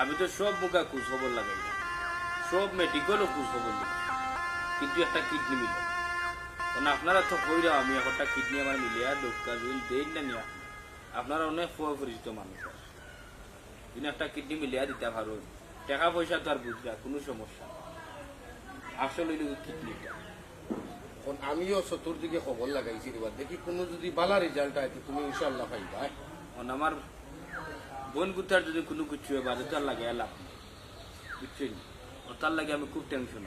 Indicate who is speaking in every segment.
Speaker 1: আমি তো সব খোঁজ খবর লাগাই না। সব মেডিকেলও খোঁজ খবর কিন্তু একটা কিডনি মিলে। কারণ আপনারা তো কইরা আমি একটা কিডনি আমার মিলিয়া ডক্টর জুল দেন না নিয়া আপনারা অনেক পরিচিত মানুষ। কিন্তু একটা কিডনি মিলিয়া দিতে পারো টাকা পয়সা তো আর বুঝলা কোনো সমস্যা। আসলে কিডনিটা
Speaker 2: এখন আমিও চতুর্দিকে খবর লাগাইছি দেখি কোনো যদি বালা রেজাল্ট হয় তো তুমি ইনশাল্লাহ পাইবা
Speaker 1: কারণ আমার বোন গুতার যদি কোনো কিছু হয় বাজে তার লাগে নেই। বুঝছেন? ও তার লাগে আমি খুব টেনশন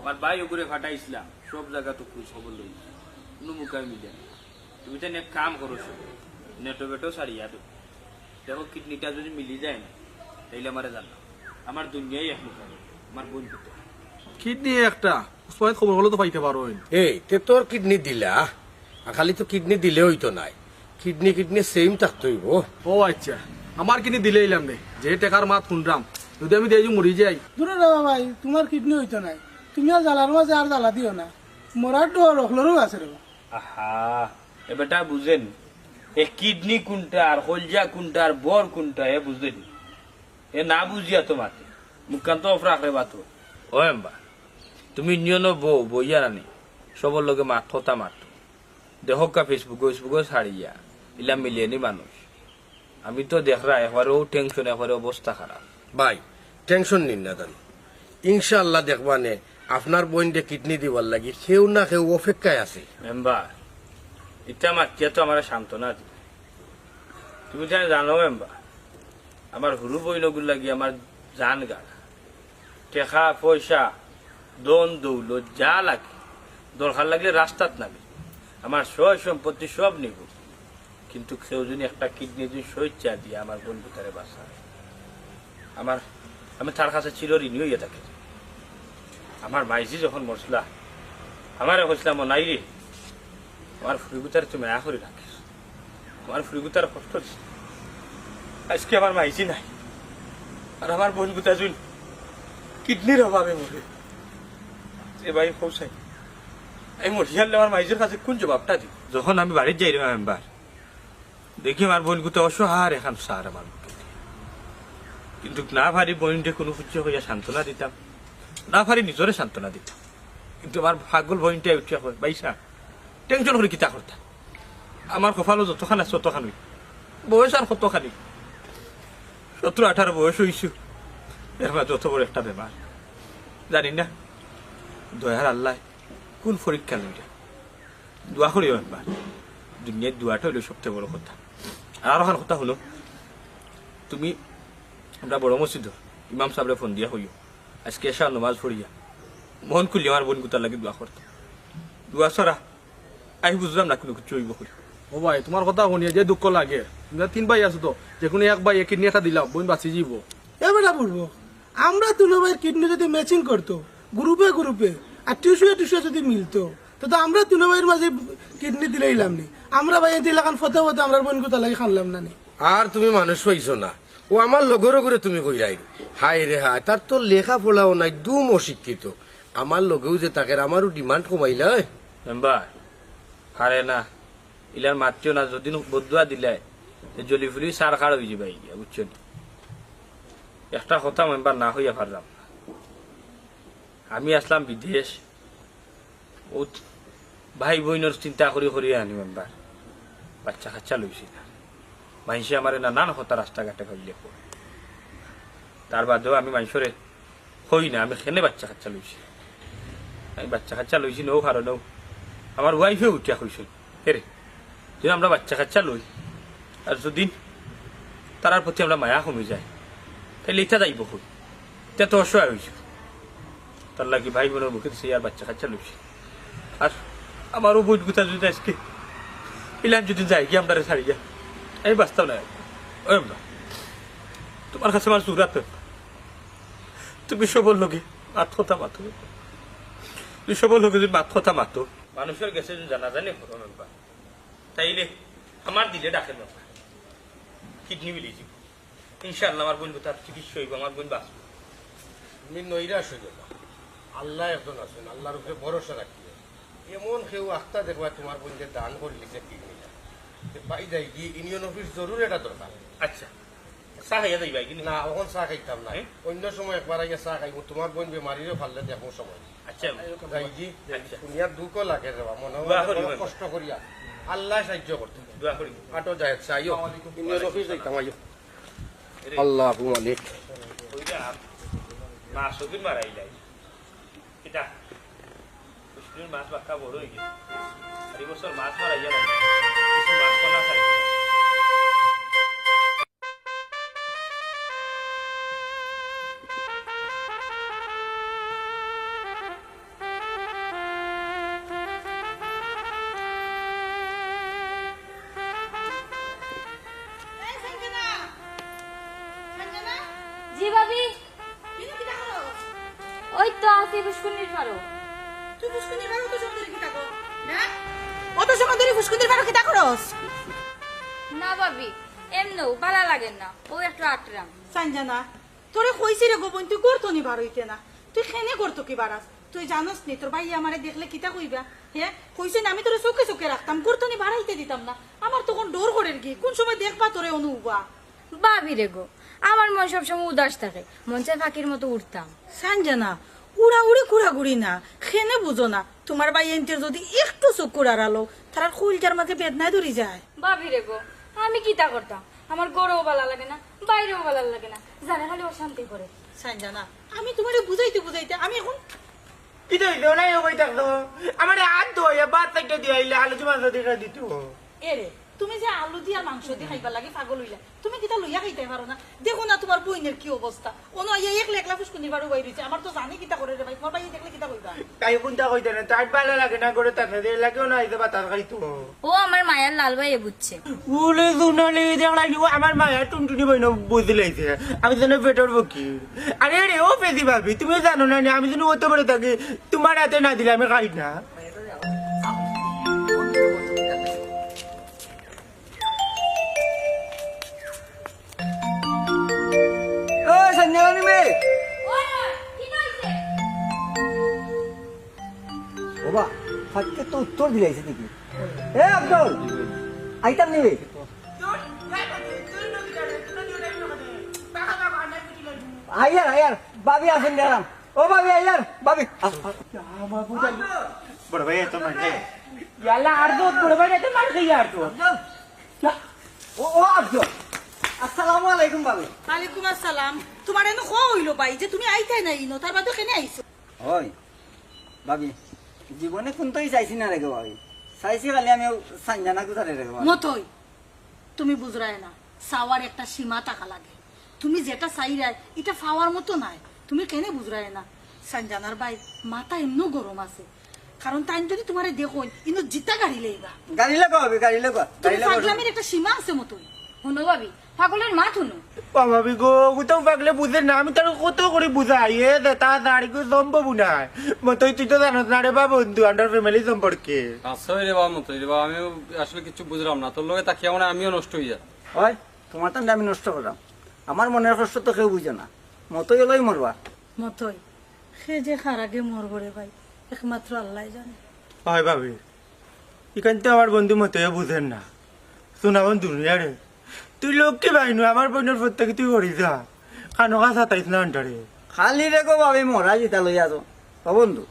Speaker 1: আমার ভাই ওগুলো ফাটাইছিলাম সব জায়গা তো খোঁজ খবর লই। কোনো মুখায় মিলে না। তুমি তো এক কাম করো সব। নেটো বেটো সারিয়া তো দেখো কিডনিটা যদি মিলি যায় না তাইলে আমারে জানা আমার দুনিয়াই এক মুখ আমার বোন গুতো।
Speaker 3: কিডনি একটা উসমানের খবর হলে তো পাইতে পারো
Speaker 2: এই তে তোর কিডনি দিলা? খালি তো কিডনি দিলে হইতো নাই। কিডনি কিডনি সেম থাকতইব
Speaker 3: ও আচ্ছা। আমার কিডনি দিলে এলাম রে যে টাকার মাত শুনলাম যদি আমি দিয়ে মরি যাই।
Speaker 4: দূরে রাখা ভাই তোমার কিডনি হইতো নাই। তুমি আর জ্বালার মাঝে আর জ্বালা দিও না। মরার ডর রখলেরও আছে রে।
Speaker 1: আহা এ বেটা বুঝেন এ কিডনি কোনটা আর হলজা কোনটা আর বর কোনটা এ বুঝলেন এ না বুঝিয়া তো মাতে মুখান্ত অফরাক রে বাতো ও এম্বা তুমি নিয়ন বউ বইয়া রানি। সবর লগে মাত কথা মাত। দেখো কা ফেসবুক ফেসবুক ছাড়িয়া ইলা মিলিয়নি মানুষ। আমি তো দেখরা একবারেও টেনশন একবারে অবস্থা খারাপ।
Speaker 2: ভাই টেনশন নিন না দান ইনশাল্লাহ দেখবানে আপনার বোনকে কিডনি দিবার লাগি কেউ না কেউ অপেক্ষায় আছে।
Speaker 1: মেম্বার ইটা মাতিয়া তো আমার সান্ত্বনা দি তুমি জানি জানো মেম্বার আমার হুরু বইনগুলো লাগি আমার জান গাড়া। টেকা পয়সা দন দৌলত যা লাগে। দরকার লাগলে রাস্তাত নামে। আমার সয় সম্পত্তি সব নিব। কিন্তু কেউ যদি একটা কিডনি যদি শৈচ্ছা দিয়ে আমার বন্ধু তারে বাসা আমার, আমি তার কাছে চিরঋণী হইয়া থাকি। আমার মাইজি যখন মরছিলা, আমার হয়েছিলাম নাই রে আমার ফুরিগুতার তুমি মায়া করে রাখিস। আমার ফুরিগুতার কষ্ট আজকে আমার মাইজি নাই, আর আমার বোন গুতা জুন কিডনির অভাবে মরে। এ ভাই পৌঁছাই এই মরিয়ালে আমার মাইজের কাছে কোন জবাবটা দিই যখন আমি বাড়ির যাই রে, মেম্বার দেখি আমার বোন গুতা অসহার এখন সার আমার কিন্তু না পারি বোনটে কোনো সূর্য হইয়া সান্ত্বনা দিতাম, না পারি নিজরে সান্ত্বনা দিতাম। কিন্তু আমার ভাগল বইনটা উঠিয়া কয়, বাইসা, টেনশন করে কিতা করতা? আমার কপালও যতখান আছে ততখানি। বয়স আর কতখানি? সতেরো আঠারো বয়স হইছু। এর মাঝে যত বড় একটা বেমার। জানি না। দয়ার আল্লাহ, কোন পরীক্ষা লইয়া? দোয়া করিও একবার। দুনিয়ার দোয়াটা হইল সবচেয়ে বড় কথা। আর ওখান কথা হলো তুমি আমরা বড় মসজিদ ইমাম সাহেবরে ফোন দিয়া হইও আজকে এসা নমাজ পড়িয়া মন খুলি আমার বোন গুতার লাগে দোয়া করতো দোয়া সরা আমি বুঝলাম না কোনো কিছু হইব করি
Speaker 3: ও ভাই তোমার কথা শুনিয়ে যে দুঃখ লাগে। তুমি তিন ভাই আছো তো যে কোনো এক ভাই কিডনি একটা দিলাম বোন বাঁচি যাব।
Speaker 4: এবারে বলব আমরা তুলো ভাইয়ের কিডনি যদি ম্যাচিং করতো গ্রুপে গ্রুপে আর টিউশনে টিউশনে যদি মিলতো। তো তো আমরা তুলো ভাইয়ের মাঝে কিডনি দিলে ইলাম নি আমরা ভাই দিলে কান ফতে ফতে আমরা বোন কোথা লাগে খানলাম না নি
Speaker 2: আর তুমি মানুষ হইছো না। ও আমার লগর করে তুমি কইরাই। হাই রে হাই তার তো লেখা পড়াও নাই দুম অশিক্ষিত। আমার লগেও যে তাকে আমারও ডিমান্ড কমাইলা।
Speaker 1: মেম্বার হারে না ইলার মাতিও না যদি বদুয়া দিলে জলি ফুলি সার খাড় হয়ে যাবে গিয়া বুঝছেন একটা কথা মেম্বার না হইয়া পারলাম না। আমি আসলাম বিদেশ। ও ভাই বোনের চিন্তা করি করি আনি মেম্বার বাচ্চা কাচ্চা লইছি না। মাইসে আমার নানান কথা রাস্তাঘাটে কয়। তার বাদেও আমি মাইসরে হই না, আমি খেনে বাচ্চা কাচ্চা লইছি? আমি বাচ্চা কাচ্চা লইছি নৌ কারণেও আমার ওয়াইফে উঠিয়া কইছিল হেরে যদি আমরা বাচ্চা কাচ্চা লই, আর যদি তারার প্রতি আমরা মায়া কমে যায় তাহলে ইটা যাইব কই? এটা তো অসহায় হয়েছে তার লাগি ভাই বোনের মুখে সেই আর বাচ্চা কাচ্চা লইছে। আর আমারও বই গুতা যদি আজকে ইলাম যদি যাই গিয়ে আমরা ছাড়ি যা আমি বাঁচতাম না। ওই আমরা। তোমার কাছে আমার জুরাত তুমি সবর লোকে আত্মতা মাতো। তুই সবর লোকে যদি মাথা মাতো। মানুষের গেছে যদি জানা জানি করো মেম্বার তাইলে আমার দিলে ডাকে মেম্বার কিডনি মিলিয়েছি ইনশাল্লাহ আমার বোন তার চিকিৎসা হইব আমার বোন বাঁচবে।
Speaker 2: তুমি নৈরাশ হয়ে যাবা আল্লাহ একজন আছেন আল্লাহর উপরে ভরসা রাখি। এমন কেউ আখতা দেখবা তোমার বোনকে দান করে লিখে কিডনিটা পাই যাই গিয়ে ইউনিয়ন অফিস জরুর এটা দরকার।
Speaker 1: আচ্ছা। চা খাইয়া যাইবা কিন্তু
Speaker 2: না এখন চা খাইতাম না। অন্য সময় একবার আগে চা খাইব তোমার বোন বেমারিরও ভাললে দেখো সময়।
Speaker 1: আচ্ছা।
Speaker 2: গাইজি
Speaker 1: আচ্ছা।
Speaker 2: দুনিয়ার দুঃখ লাগে রে বা, মনে হয়। কষ্ট করিয়া আল্লাহ সাহায্য করতে
Speaker 1: দোয়া করি।
Speaker 2: আটো যায় চাইও ইন্ডিয়ান অফিস যাইতাম আইও। আল্লাহ আপু মালিক
Speaker 1: সবির মারাই যাই এটা পুষ্টির মাছ বাক্কা বড় হয়ে গেছে আর এই বছর মাছ কিছু কনা খাই
Speaker 5: জি ভাবি ওই তো আছি পুষ্কুনির পারো
Speaker 6: অত সময় ধরে ফুসকুনির বারো কিতা করস
Speaker 5: না ভাবি এমনও ভালো লাগে না ও একটু আটরাম।
Speaker 6: সানজানা তোরে কইছি রে তুই করতো নি বার হইতে না? তুই খেনে করতো কি বারাস? তুই জানোস নি তোর ভাই আমারে দেখলে কিতা কইবা? হ্যাঁ? কইছে না আমি তোরে চোখে চোখে রাখতাম করতো নি বাড়াইতে দিতাম না। আমার তখন ডোর করে কি? কোন সময় দেখবা তোরে অনুবা
Speaker 5: ভাবি রে গো আমার মন সবসময় উদাস থাকে মঞ্চের ফাঁকির মতো উঠতাম।
Speaker 6: সানজানা উড়া উড়ি কুড়া গুড়ি না খেনে বুঝো না। তোমার ভাই এনতের যদি একটু চোখ কুড়ারালো তার খুলটার মাঝে বেদনায় ধরি যায়।
Speaker 5: ভাবি রে গো আমি কিতা করতাম? আমার গড়েও ভালো লাগে না বাইরেও ভালো লাগে না। জানে খালি অশান্তি করে।
Speaker 6: সানজানা আমি তোমারে বুঝাইতে বুঝাইতে আমি এখন
Speaker 7: কিতো হইল না ওই থাকতো আমার হাত ধোয়া বাদ থেকে দিয়ে আইলে আলু দেখা দিত
Speaker 6: এরে তুমি যে আলু দিয়া মাংস দিয়ে খাইবার লাগে পাগল হইলা। তুমি কিতা লইয়া খাইতে পারো না? দেখো না তোমার বইনের কি অবস্থা। আইয়া একলা একলা ফুসকুনি বাড়ু বাইরেছে আমার তো জানি কিতা করে রে ভাই। তোমার ভাই দেখলে কিতা কইবা?
Speaker 7: তাই কোনটা কইতে না? তার ভালো লাগে না করে তার সাথে লাগেও না আইতে বাতাস খাইতো।
Speaker 5: ও আমার মায়ের লাল ভাইয়ে বুঝছে
Speaker 7: উলে দুনালে দেখলাই আমার মায়া টুনটুনি বইন বুঝে লাইছে। আমি যেন পেটর বকি আরে রে ও পেদি ভাবি তুমি জানো না আমি যেন অত বড় থাকি। তোমার হাতে না দিলে আমি খাই না।
Speaker 8: তো উত্তর দিলাইছে নাকি এ আব্দুল! আইতাম নিবে আইয়ার আইয়ার বাবি আসেন গেলাম ও বাবি আইয়ার বাবি।
Speaker 7: বড় ভাই এত মানে ইয়ালা আর তো বড় ভাই এত মার খাই আর তো।
Speaker 8: ও ও আব্দুল। আসসালামু আলাইকুম বাবি।
Speaker 6: ওয়ালাইকুম আসসালাম। তোমার এনে হইল ভাই? যে তুমি আইতাই নাই ইনো তার বাদে কেনে আইছো?
Speaker 8: হয় বাবি জীবনে কোনটাই চাইছি না রেগে বাবি চাইছি খালি আমি সাঞ্জানা কোথায় রেগে বাবি
Speaker 6: মতই। তুমি বুঝরায় না সাওয়ার একটা সীমা টাকা লাগে। তুমি যেটা চাইরায় এটা ফাওয়ার মতো নাই। তুমি কেনে বুঝরায় না? সঞ্জানার ভাই মাথা এমনও গরম আছে। কারণ তাই যদি তোমারে দেখো ইনো জিতা গাড়ি লইবা
Speaker 8: গাড়ি লাগা হবে গাড়ি লাগা
Speaker 6: তুমি
Speaker 8: গাড়ি লাগা
Speaker 6: পাগলামের একটা সীমা আছে মতই।
Speaker 5: শুনো ভাবি পাগলের মা শুনো
Speaker 7: ভাবি গো কোথাও পাগলে বুঝে না আমি তার কত করে বুঝাই এ দে তা দাঁড়ি গো সম্ভব না মতই তুই তো জানো না রে বা বন্ধু আন্ডার ফ্যামিলি সম্পর্কে।
Speaker 9: আচ্ছা রে বাবা মতো রে বাবা আমিও আসলে কিছু বুঝলাম না। তোর লগে তাকিয়ে মানে আমিও নষ্ট হয়ে যাই
Speaker 8: হয় তোমার তান্ডে আমি নষ্ট করলাম আমার মনের কষ্ট তো কেউ বুঝে না। মতই হলোই মরবা।
Speaker 6: মতই। সে যে খারাগে মরবরে ভাই একমাত্র আল্লাহ জানে।
Speaker 7: হয় ভাবি। এখান তো আমার বন্ধু মতো বুঝেন না। শোনা বন্ধু রে। তুই লোককে বাইনু আমার বোনের প্রত্যেকে তুই করি যা। খানো খা সাতাইছ না আন্ডারে
Speaker 8: খালি রে গো বাবে মরা যেটা লইয়া তো ও বন্ধু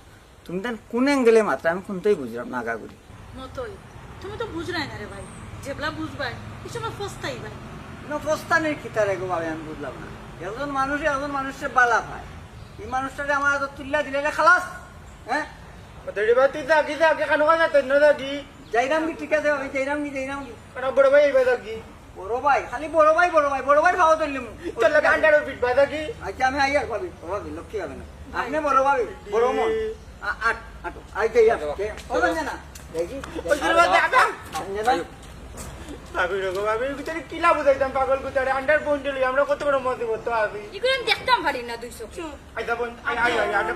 Speaker 8: তুমি তার কোন অ্যাঙ্গেলে মাত্রা? আমি কোনটাই বুঝলাম না আগা করি।
Speaker 6: মতই। তুমি তো বুঝরাই না রে ভাই। যেবলা বুঝবাই এই সময় ফস্তাই ভাই।
Speaker 8: প্রস্থানের খিতা রে গো বাবে আমি বুঝলাম না। একজন মানুষ একজন মানুষের বালা পায় এই মানুষটাকে আমার হাতত তুল্লা দিলে খালাস হ্যাঁ?
Speaker 7: বা তুই থাকি থাকি খানো খা সাতাইছ না থাকি
Speaker 8: যাইরাম কি ঠিক আছে ভাবি যাইরাম কি যাইরাম কি।
Speaker 7: বড় ভাই এইবার থাকি
Speaker 8: বড় ভাই খালি বড় ভাই বড় ভাই বড় ভাই ভাও তুললিম
Speaker 7: তোর লাগে আন্ডারে পিটবা থাকি
Speaker 8: আচ্ছা আমি আইয়ার ভাবি ও ভাবি লক্ষ্মী হবে না। আপনি বড় ভাবি বড় মন। আট আট আইতে ইয়া ও না। দেখি।
Speaker 7: ওই আটা।
Speaker 8: সঞ্জনা
Speaker 7: রকম ভাবি ভিতরে কিলা বুঝাইতাম পাগল আন্ডার আমরা কত বড় মজা করতে
Speaker 5: এগুলো আমি দেখতাম পারি না দুই চোখ।
Speaker 7: আইতা বোন আই আই আই আটা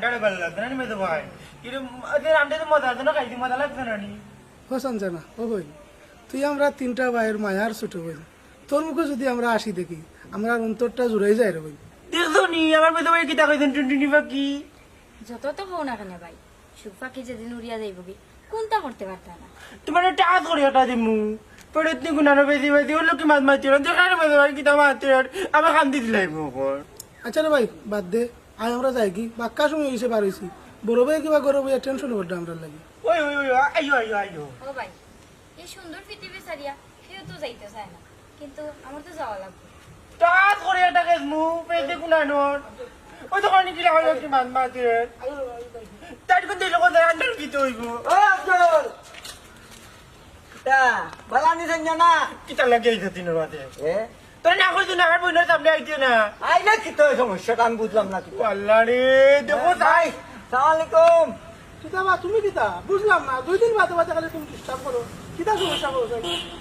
Speaker 7: মেয়ে তো ভাই। তো মজার জন্য খাইছি মজা লাগছে না নি?
Speaker 4: ও সঞ্জনা ও বই তুই আমরা তিনটা ভাইয়ের মায়ার ছোট বই তোর মুখে যদি আমরা আসি দেখি আমরা অন্তরটা জুড়াই যায় রে বই
Speaker 7: দেখছ নি? আমার মেয়ে তোমার কিতা কইছেন টুনটুনি পাখি?
Speaker 5: যত তো হও না কেন ভাই সুখ পাখি যেদিন উড়িয়া যাইব কি কোনটা করতে পারতা না?
Speaker 7: তোমার একটা আজ করে একটা দিমু। পড়ে তুমি গুণানো বেশি বেশি হলো কি মাছ মারছিল দেখার মধ্যে ভাই কিতা মারছিল আমার কান্দি দিলাই মুখর
Speaker 4: আচ্ছা রে ভাই বাদ দে। আয় আমরা যাই কি? বাক্কা সময় হয়েছে পার হয়েছি বড় ভাই কিবা গরো ভাই টেনশন করতে আমরা লাগি।
Speaker 7: ওই ওই ওই আইও আইও আইও
Speaker 5: ও ভাই এই সুন্দর পৃথিবী সারিয়া কেউ তো যাইতে চায় না। কিন্তু আমার তো যাওয়া লাগবে।
Speaker 7: টাস করে একটা গেছমু পেটে গুণানোর ওই তো কারণে কিলা হলো কি মাছ মারছিল তার কোন দিল কোন আন্ডার কি তো হইব?
Speaker 8: ও আব্দুল তা বালা নিছেন জানা
Speaker 7: কিতা লাগে এই দিনের বাদে?
Speaker 8: এ?
Speaker 7: তোর না কইছ না আর বইনের সামনে আইতে না।
Speaker 8: আই না কি তো সমস্যাটা আমি বুঝলাম না কি
Speaker 7: আল্লাহ রে দেখো তাই।
Speaker 8: সালাম আলাইকুম
Speaker 4: কিতা বা তুমি কিতা? বুঝলাম না দুই দিন বাদে বাদে খালি তুমি ডিস্টার্ব করো। কিতা সমস্যা করছ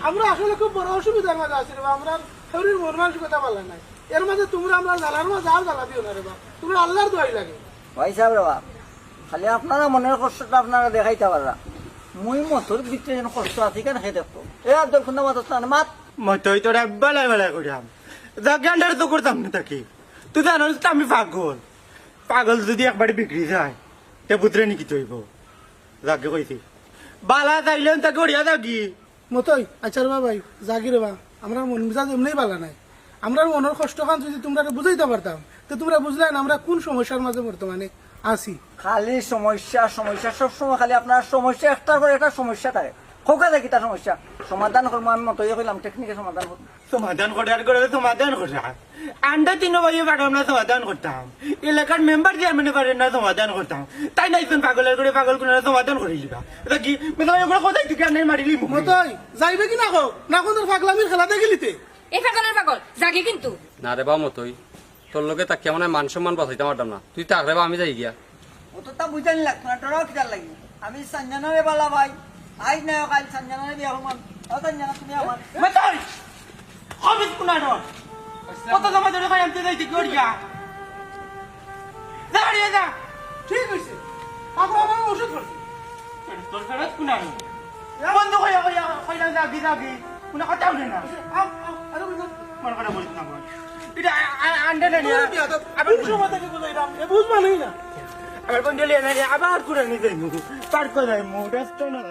Speaker 4: আমরা আসলে খুব বড় অসুবিধার মাঝে আছি রে বা আমরা শরীর মন মানসিকতা নাই। এর মাঝে তোমরা আমরা জ্বালার মাঝে আর জ্বালা দিও না রে বা। তোমরা আল্লাহর দোয়াই লাগে।
Speaker 8: ভাই সাহেব বাবা খালি আপনারা মনের কষ্টটা আপনারা দেখাইতে পাররা। মুই মতর ভিতরে যেন কষ্ট আছে কেন সে দেখতো এ আব্দুল খুন্দা মাত মাত।
Speaker 7: মতই তোরা বেলা বেলা করিয়াম যাকে আন্ডার তো করতাম না তাকে তুই জানিস তো আমি পাগল। পাগল যদি একবারে বিক্রি যায় তে পুত্রে নাকি তৈব যাকে কইছি বালা চাইলেন তাকে ওড়িয়া থাকি
Speaker 4: মতই আচ্ছা রে ভাই জাগি রে বা আমরা মন মেজাজ এমনি পালা নাই। আমরা মনের কষ্ট খান যদি তোমরা বুঝাইতে পারতাম তো তোমরা বুঝলে না আমরা কোন সমস্যার মাঝে বর্তমানে আছি?
Speaker 8: খালি সমস্যা সমস্যা সবসময় খালি আপনার সমস্যা একটার পর একটা সমস্যা থাকে খোকা দেখি তার সমস্যা। সমাধান করব আমি মতই কইলাম টেকনিকে সমাধান করব
Speaker 7: সমাধান করার করে সমাধান করা আন্ডা তিন ভাইয়ে পাঠাম না সমাধান করতাম এলাকার মেম্বার চেয়ারম্যানে পারেন না সমাধান করতাম তাই নাই তুমি পাগলের করে পাগল করে সমাধান করে দিবা। এটা কি মেয়ে কোথায় তুই কেন মারিলি
Speaker 4: মতই যাইবে কি না হোক না কোন পাগলামির খেলাতে গেলিতে
Speaker 5: এই পাগলের পাগল জাগে কিন্তু।
Speaker 9: না রে বা মতোই তোর লোকে তাকিয়া মানে মান সম্মান বাঁচাইতে পারতাম না তুই তাক রে বা আমি যাই গিয়া।
Speaker 8: ও তো তা বুঝানি লাগতো না তোরাও কিতার লাগি। আমি সঞ্জনারে বালা ভাই। আজ না কাল সঞ্জনারে বিয়া হমান ও সঞ্জনা তুমি আমার
Speaker 7: মেতাই অফিস কুনানো কত জমা ধরে খাই আমি কইলা যাবি যাবি কুনা কথা উঠে না মনে করে বলিস না বল এটা আন্ডা না নিয়া
Speaker 4: কোন বুঝবা নাই না
Speaker 7: আবার বন্ধু লিয়ে না আবার কুড়ে নিতে পার করে ব্যস্ত না